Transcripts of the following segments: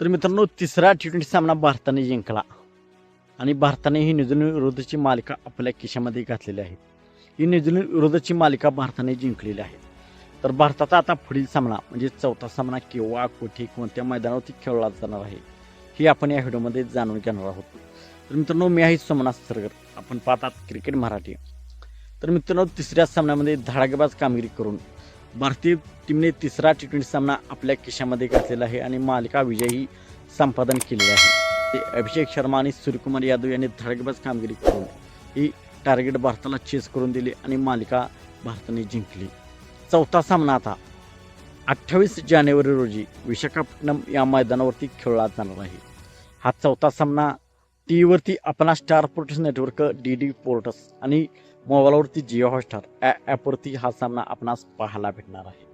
तर मित्रांनो तिसरा टी ट्वेंटी सामना भारताने जिंकला. आणि भारताने ही न्यूझीलंड विरोधाची मालिका आपल्या खिशामध्ये घातलेली आहे. ही न्यूझीलंड विरोधाची मालिका भारताने जिंकलेली आहे. तर भारताचा आता पुढील सामना म्हणजे चौथा सामना केव्हा कुठे कोणत्या मैदानावरती खेळला जाणार आहे हे आपण या व्हिडिओमध्ये जाणून घेणार आहोत. तर मित्रांनो मी आहे सोमनाथ सरगर आपण पाहतात क्रिकेट मराठी. तर मित्रांनो तिसऱ्या सामन्यामध्ये धडाकेबाज कामगिरी करून भारतीय टीमने तिसरा टी ट्वेंटी सामना आपल्या खिशामध्ये घातलेला आहे आणि मालिका विजयही संपादन केलेले आहे. ते अभिषेक शर्मा आणि सूर्यकुमार यादव यांनी धडाकेबाज कामगिरी करून ही टार्गेट भारताला चेस करून दिली आणि मालिका भारताने जिंकली. चौथा सामना आता अठ्ठावीस जानेवारी रोजी विशाखापट्टणम या मैदानावरती खेळला जाणार आहे. हा चौथा सामना टी व्हीवरती आपला star sports network D D sports आणि मोबाईलवरती जिओ हॉटस्टार ॲपवरती हा सामना आपणास पाहायला भेटणार आहे.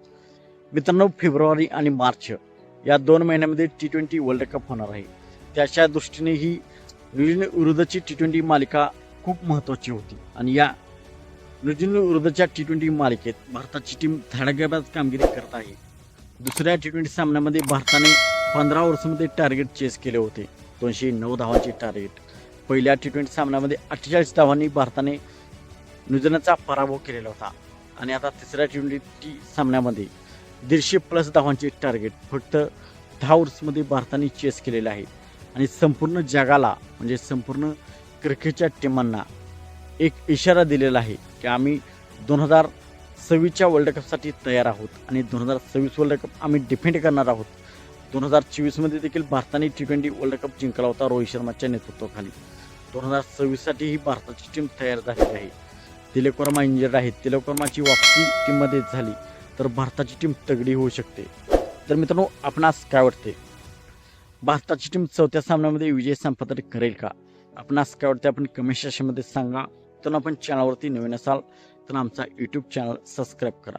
मित्रांनो फेब्रुवारी आणि मार्च या दोन महिन्यामध्ये टी ट्वेंटी वर्ल्ड कप होणार आहे. त्याच्या दृष्टीने ही न्यूझीलंड विरुद्धची टी ट्वेंटी मालिका खूप महत्त्वाची होती. आणि या न्यूझीलंड विरुद्धच्या टी ट्वेंटी मालिकेत भारताची टीम धडाकेबाज कामगिरी करत आहे. दुसऱ्या टी ट्वेंटी सामन्यामध्ये भारताने पंधरा वर्षामध्ये टार्गेट चेस केले होते. दोनशे नऊ धावांचे टार्गेट पहिल्या टी ट्वेंटी सामन्यामध्ये अठ्ठेचाळीस धावांनी भारताने न्यूझीलंडचा पराभव केलेला होता. आणि आता तिसऱ्या टी ट्वेंटी सामन्यामध्ये दीडशे प्लस धावांचे टार्गेट फक्त दहा ओव्हर्समध्ये भारताने चेस केलेले आहे. आणि संपूर्ण जगाला म्हणजे संपूर्ण क्रिकेटच्या टीमांना एक इशारा दिलेला आहे की आम्ही दोन हजार सव्वीसच्या वर्ल्ड कपसाठी तयार आहोत आणि दोन हजार सव्वीस वर्ल्ड कप आम्ही डिफेंड करणार आहोत. दोन हजार चोवीसमध्ये देखील भारताने टी ट्वेंटी वर्ल्ड कप जिंकला होता रोहित शर्माच्या नेतृत्वाखाली. दोन हजार सव्वीससाठीही भारताची टीम तयार झालेली आहे. तिलक वर्मा आहेत. आहे वापसी टीममध्ये झाली तर भारताची टीम तगडी होऊ शकते. तर मित्रांनो आपणास काय वाटते भारताची टीम चौथ्या सामन्यामध्ये विजय संपादन करेल का? आपणास काय वाटते आपण कमेंट सेक्शनमध्ये सांगा. तर आपण चॅनलवरती नवीन असाल तर आमचा यूट्यूब चॅनल सबस्क्राईब करा.